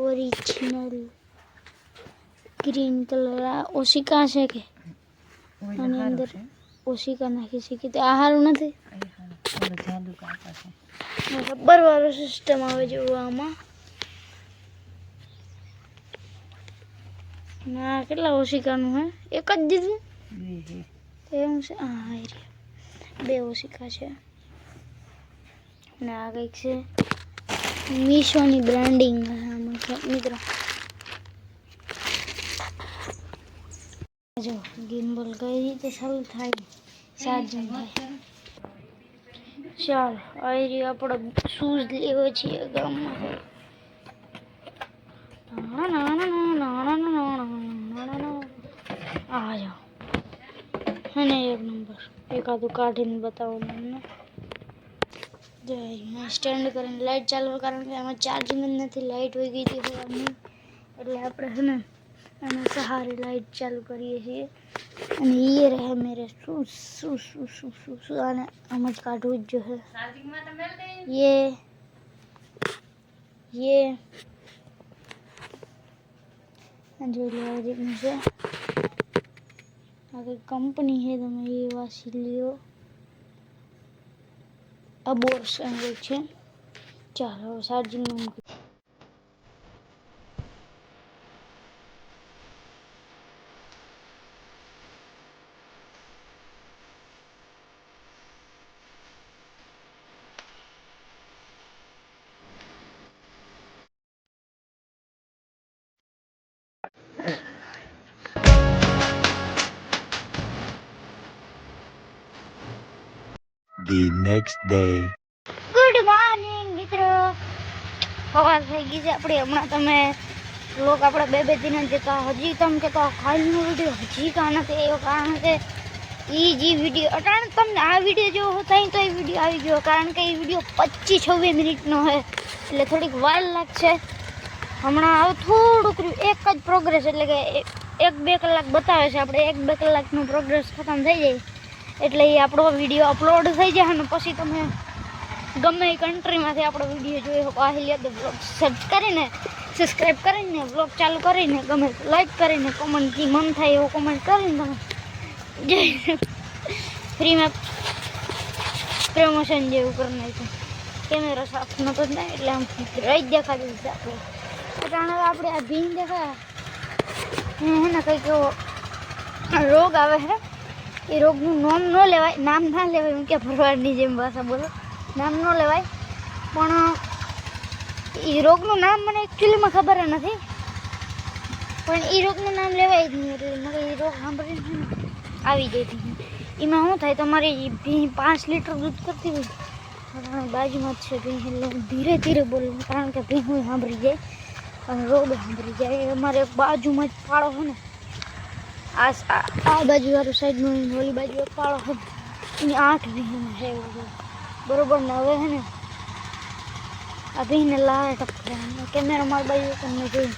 Original green colour આ ઓશિકા છે કે આની અંદર ઓશિકા નાખી છે કે તે આ હારું નથી જાદુ કાકા છે રબર વાળો સિસ્ટમ આવે જેવું આમાં ના કેટલા ઓશિકાનું હે એક જ દીધું એમ છે હા એ રહ્યા બે ઓશિકા છે અને આ કંઈક છે મીશોની બ્રાન્ડિંગ મિત્રો જો ગિમ્બલ કઈ રીતે ચાલુ થાય? ચાર્જિંગ થાય. ચાલ, આવી રહ્યો આપણે શૂઝ લેવો છીએ ગામમાં. આ જાઓ. અને એક નંબર એકાદું કાઢીને બતાવો તમને. મેં સ્ટેન્ડ કરીને લાઇટ ચાલુ કારણ કે આમાં ચાર્જિંગ જ નથી લાઇટ વહી ગઈ હતી હોવાની એટલે આપણે છે ને એના સહારે લાઇટ ચાલુ કરીએ છીએ. અને એ રહે મેરે શું શું શું શું શું શું આને આમ જ કાઢવું જ જોઈએ. એ યે જોઈ લો છે. આગળ કંપની છે તમે એ વાસી લ્યો. અબોર્સ એંગલ છે ચાલો charging the next day. Good morning મિત્રો. સવાર થઈ ગઈ છે આપણે. હમણાં તમે લોક આપણે બે બે દિન જતા. હજી તમે કહેતા કાલનો વીડિયો હજી કાં નથી એવો કારણ કે એ જે વીડિયો, અટાણ તમને આ વીડિયો જો હોતા તો એ વીડિયો આવી ગયો. કારણ કે એ વીડિયો પચીસ છવ્વીસ મિનિટનો છે એટલે થોડીક વાર લાગશે. હમણાં હવે થોડુંક એક જ પ્રોગ્રેસ એટલે કે એક બે કલાક બતાવે છે આપણે. એક બે કલાકનું પ્રોગ્રેસ ખતમ થઈ જાય. એટલે એ આપણો વીડિયો અપલોડ થઈ જાય અને પછી તમે ગમે એ કન્ટ્રીમાંથી આપણો વીડિયો જોઈ શકો. આહિલિયા ધ બ્લોગ સર્ચ કરીને સબસ્ક્રાઈબ કરીને બ્લોગ ચાલુ કરીને, ગમે લાઈક કરીને કોમેન્ટ મન થાય એવો કોમેન્ટ કરીને તમે. જય ફ્રીમાં પ્રમોશન જેવું કરી નાખ્યું. કેમેરો સાફ નતો જ એટલે આમ રહી જ દેખાતું આપણે. અટાણે આપણે આ ભીન દેખાય. હે ને, કંઈક એવો રોગ આવે છે એ રોગનું નામ ન લેવાય. નામ ના લેવાય હું કે ભરવાડની જેમ ભાષા બોલો. નામ ન લેવાય. પણ, એ રોગનું નામ મને એકચ્યુઅલીમાં ખબર નથી. પણ એ રોગનું નામ લેવાય જ નહીં એટલે મને એ રોગ સાંભળીને આવી ભીં એમાં શું થાય? તમારી ભીં પાંચ લીટર દૂધ કરતી હોય બાજુમાં જ છે ભીં એટલે ધીરે ધીરે બોલું કારણ કે ભીં સાંભળી જાય અને રોગ સાંભળી જાય. અમારે બાજુમાં જ પાળો છે ને આ આ બાજુ વાળું સાઈડનું ઓલી બાજુ પાળો એની આઠ વિહીન છે. બરોબર ને હવે છે ને આ વિહીને લાવે ટપકે કેમેરા મારી બાજુ તમને જોઈ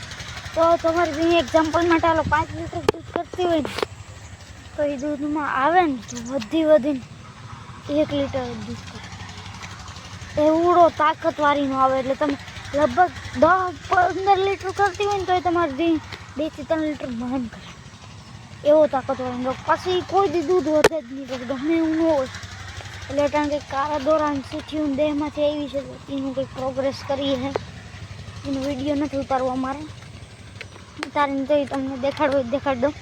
તો તમારી વિહી એક્ઝામ્પલ માટે આલો પાંચ લીટર દૂધ કરતી હોય ને, તો એ દૂધમાં આવે ને તો વધી વધીને એક લીટર દૂધ કરે. એવડો તાકાતવાળીનો આવે એટલે તમે લગભગ દસ પંદર લીટર કરતી હોય ને તો એ તમારે બેથી ત્રણ લીટર મહેન કરે એવો તાકાતવાળો રોગ પછી કોઈ દી દૂધ વધે જ નહીં ગમે એવું ન હોય. એટલે કારણ કે કારા દોરાન સીઠીયું દેહમાંથી આવી છે એનું કંઈક પ્રોગ્રેસ કરીએ છે એનો વીડિયો નથી ઉતારવો અમારે ઉતારીને તો એ તમને દેખાડવો દેખાડ દઉં.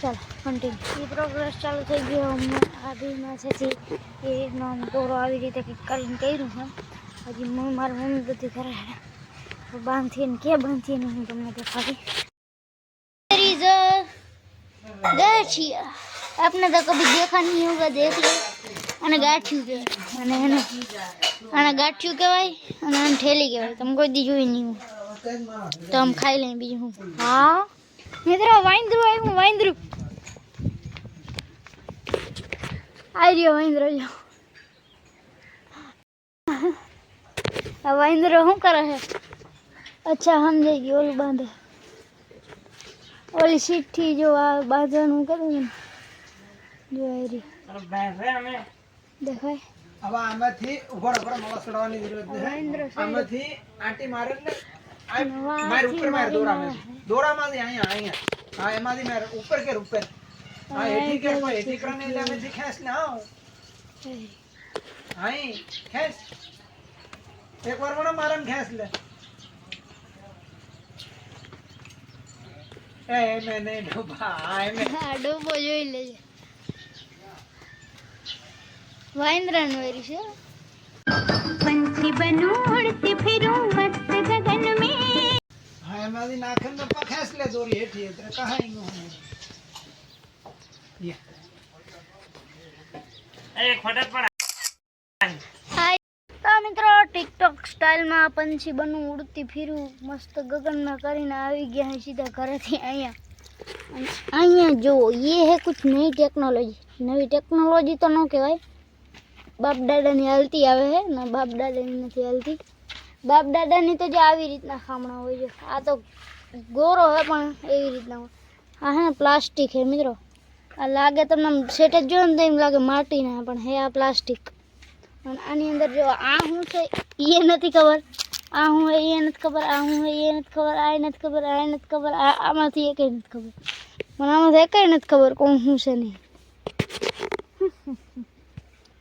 ચાલો કન્ટિન્યુ એ પ્રોગ્રેસ ચાલુ થઈ ગયો અમને આ છે એ રીતનો આમ દોરો આવી રીતે કંઈક કરીને કર્યું છે. હજી મમ્મી, મારી મમ્મી બધી કરે છે બાંધીએ ને કે બાંધીએ ને હું તમને દેખાડી अपने तो कभी देखा नहीं होगा, देख लो। अने गैठी के। अने अने भाई। अने अने के भाई। तुमको दीजो ही नहीं हूँ। तो हम खाई लें बीजू। हूँ। हाँ मित्र वाइन आई हूँ वाइन आई रही हूँ जो वाइन हूँ। करा है। अच्छा हम जाएगी ओल्ड बांधे। ઓલી સીટથી જો આ બાંધવાનું કરે ને જો દેખાય? હવે આમાંથી ઊભો ઊભો માવા જરૂરત નથી. છે. આમાંથી આંટી મારે એટલે મારે ઉપર માર મારી દોરામાંથી. અહીંયા અહીંયા. હા એમાંથી મારે ઉપર કેર ઉપર? હા એટી કે કોઈ હેઠી કરને એટલે અમે ખેંચ ને આવ. હા. ઈ, ખેંચ. એક વાર મને મારે ખેંચ લે. એ મેં નહીં ડૂબા આ મેં હા ડોબો જોઈ લેજે. વાંદરાનું વેરી છે પંછી બનું ઉડતી ફિરું મસ્ત ગગન में હા એમાંથી નાખે ને પા લે દોરી હેઠી એટલે કહાઈ નું યા. હાય તો મિત્રો મોબાઈલમાં પંછી બનવું, ઉડતી, ફીરવું, મસ્ત ગગનમાં કરીને આવી ગયા સીધા ઘરેથી અહીંયા. અહીંયા જો, એ હે કુછ નવી ટેકનોલોજી નવી ટેકનોલોજી તો ન કહેવાય. બાપ દાદાની હાલતી આવે હે, ને બાપ દાદાની નથી હાલતી. બાપ દાદાની તો જે આવી રીતના ખામણા હોય છે. આ તો ગોરો હોય પણ એવી રીતના હોય. આ હે પ્લાસ્ટિક હે મિત્રો. આ લાગે તમને સેટ જ જોયો ને તો એમ લાગે માટીના, પણ હે આ પ્લાસ્ટિક. અને આની અંદર જો આ શું છે? ये नथी खबर। आ हूँ ये नथी खबर आ हूँ ये नथी खबर आ नथी खबर आ नथी खबर आ आ मथी एक नथी खबर। मना मथे एक नथी खबर को हूँ से नहीं।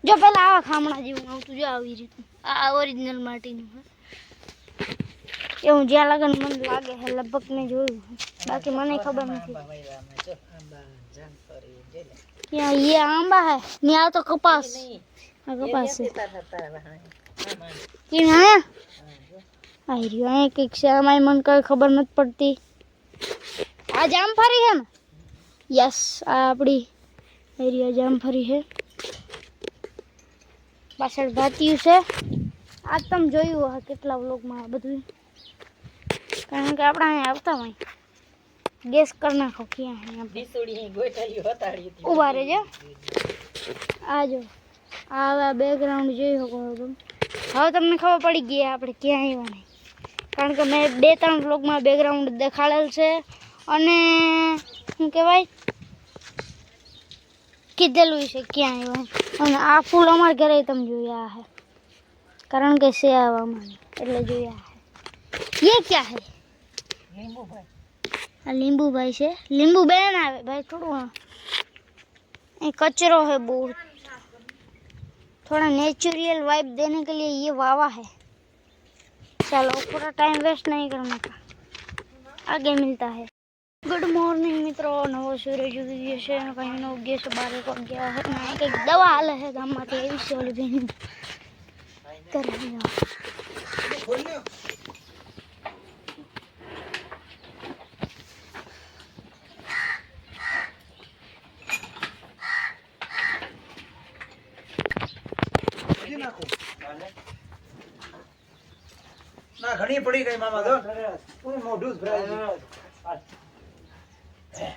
जो पहला आवा खामना जीव ना तू आवी रही आ ओरिजिनल मार्टिन हूँ ये हूँ जिया लगन मन लागे है लबक ने जो बाकी मने खबर नहीं यहाँ ये आंबा है तो हाँ, नहीं आ कपास कपास है। કેમ આયા આઈ રહ્યો અહીં કંઈક છે અમારી મને કંઈ ખબર નથી પડતી આ જામફરી છે ને યસ આ આપણી આઈ રહ્યો જામફરી છે પાછળ ભાત્યું છે આ તમે જોયું હા કેટલા વ્લોગમાં બધું કારણ કે આપણે અહીંયા આવતા હોય ગેસ કરી નાખો ક્યાં ઉભા રહેજો આ જો આ બેકગ્રાઉન્ડ જોઈ શકો તમે હવે તમને ખબર પડી ગઈ આપણે ક્યાં આવ્યા નહીં. કારણ કે મેં બે ત્રણ બ્લોગમાં બેકગ્રાઉન્ડ દેખાડેલ છે અને શું કહેવાય? કીધેલું છે ક્યાં આવ્યા અને આ ફૂલ અમારા ઘરે તમે જોયા હે. કારણ કે છે આવા મને એટલે જોયા હે. યે ક્યાં હે? લીંબુભાઈ આ લીંબુભાઈ છે. લીંબુ બેન આવે. ભાઈ થોડું એ કચરો છે બહુ थोड़ा नेचुरल वाइब देने के लिए ये वावा है चलो पूरा टाइम वेस्ट नहीं करने का आगे मिलता है ગુડ મોર્નિંગ મિત્રો નવો સૂરજ ઉગી ગયો છે અને કંઈ ન ઉગ્યો છે બાર એક વાગ્યા છે ને અહીં કંઈક દવા હાલે છે ગામમાંથી એવી છે ઓલી બેન કરી નાખો. ના ઘણી પડી ગઈ મામા તો પૂરું મોઢું જ છે.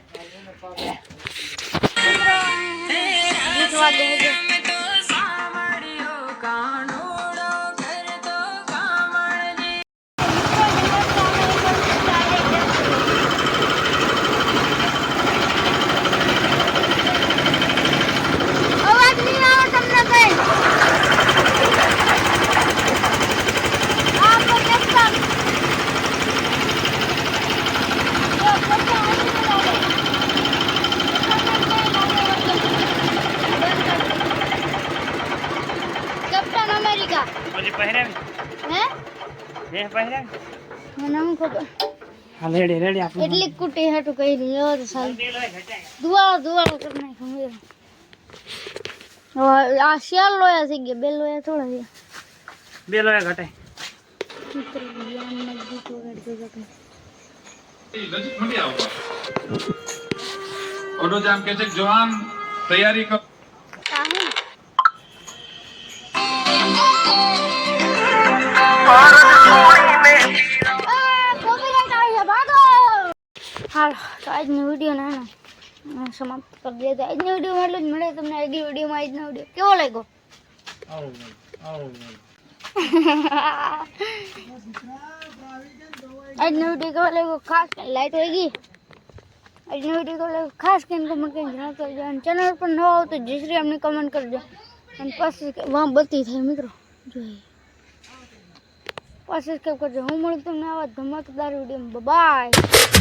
પહેરાવી હે બે પહેરાવી મને હું ખબર હા રેડી રેડી આપણે એટલી કુટી હાટું કહી રહી એવો તો સારું દુવાળો દુવાળો કરી નાખ્યો મેં હવે આ શિયાળ લોયા થઈ ગયા બે લોયા થોડા થયા બે લોયા ઘટાય મિત્ર ભગવાનના ગીત વગાડતો હતો. ઓડો જામ કે છે કે જવાન તૈયારી કરો હાલો તો આજનો વીડિયો નાનો અ, સમાપ્ત કરી દઈએ તો આજનો વીડિયો એટલું જ મળે તમને આગલી વિડીયોમાં આજનો વીડિયો કેવો લાગ્યો આજનો વીડિયો કેવો લાગ્યો ખાસ લાઈટ વહી ગઈ આજનો વીડિયો કેવો લાગ્યો ખાસ કરીને કમેન્ટ કરીને જણાવતો રહેજો અને ચેનલ પર ન આવો તો જય શ્રી રામને કમેન્ટ કરજો અને પાછી વાં બત્તી થાય મિત્રો જોઈએ પાછી સબસ્ક્રાઈબ કરજો. હું મળું તમને આવા ધમાકેદાર વીડિયો બાય